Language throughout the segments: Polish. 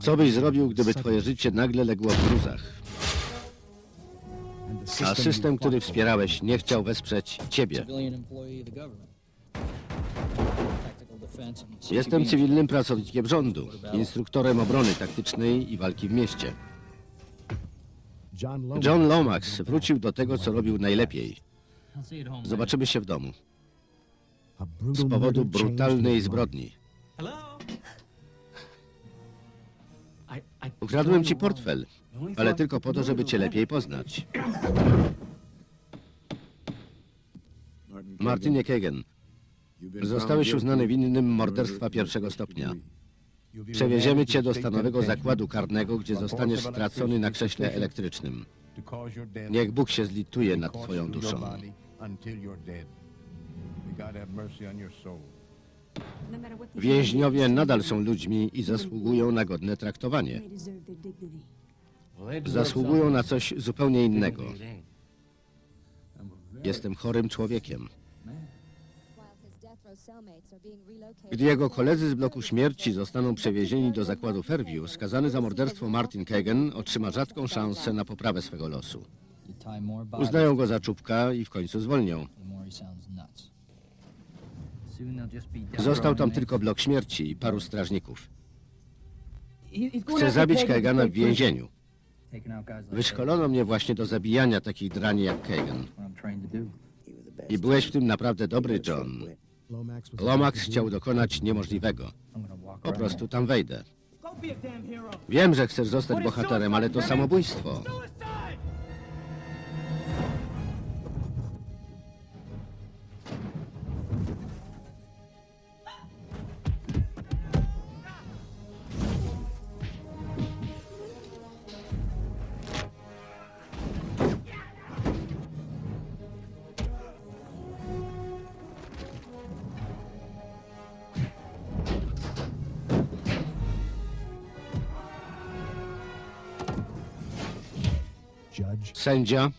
Co byś zrobił, gdyby twoje życie nagle legło w gruzach, a system, który wspierałeś, nie chciał wesprzeć ciebie? civilian employee of the government. Tactical defense and Jestem cywilnym pracownikiem rządu, instruktorem obrony taktycznej i walki w mieście. John Lomax wrócił do tego, co robił najlepiej. Zobaczymy się w domu. Z powodu brutalnej zbrodni. Ukradłem ci portfel, ale tylko po to, żeby cię lepiej poznać. Martinie Kagan, zostałeś uznany winnym morderstwa pierwszego stopnia. Przewieziemy cię do stanowego zakładu karnego, gdzie zostaniesz stracony na krześle elektrycznym. Niech Bóg się zlituje nad twoją duszą. Więźniowie nadal są ludźmi i zasługują na godne traktowanie. Zasługują na coś zupełnie innego. Jestem chorym człowiekiem. Gdy jego koledzy z bloku śmierci zostaną przewiezieni do zakładu Fairview, skazany za morderstwo Martin Kagan otrzyma rzadką szansę na poprawę swego losu. Uznają go za czubka i w końcu zwolnią. Został tam tylko blok śmierci i paru strażników. Chcę zabić Kagan Kagana w więzieniu. Wyszkolono mnie właśnie do zabijania takich drani jak Kagan. I byłeś w tym naprawdę dobry, John. Lomax chciał dokonać niemożliwego. Po prostu tam wejdę. Wiem, że chcesz zostać bohaterem, ale to samobójstwo. Sędzia,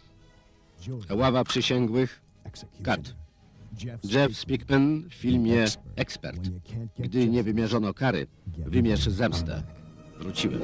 ława przysięgłych, kat. Jeff Spickman w filmie Ekspert. Gdy nie wymierzono kary, wymierz zemstę. Wróciłem.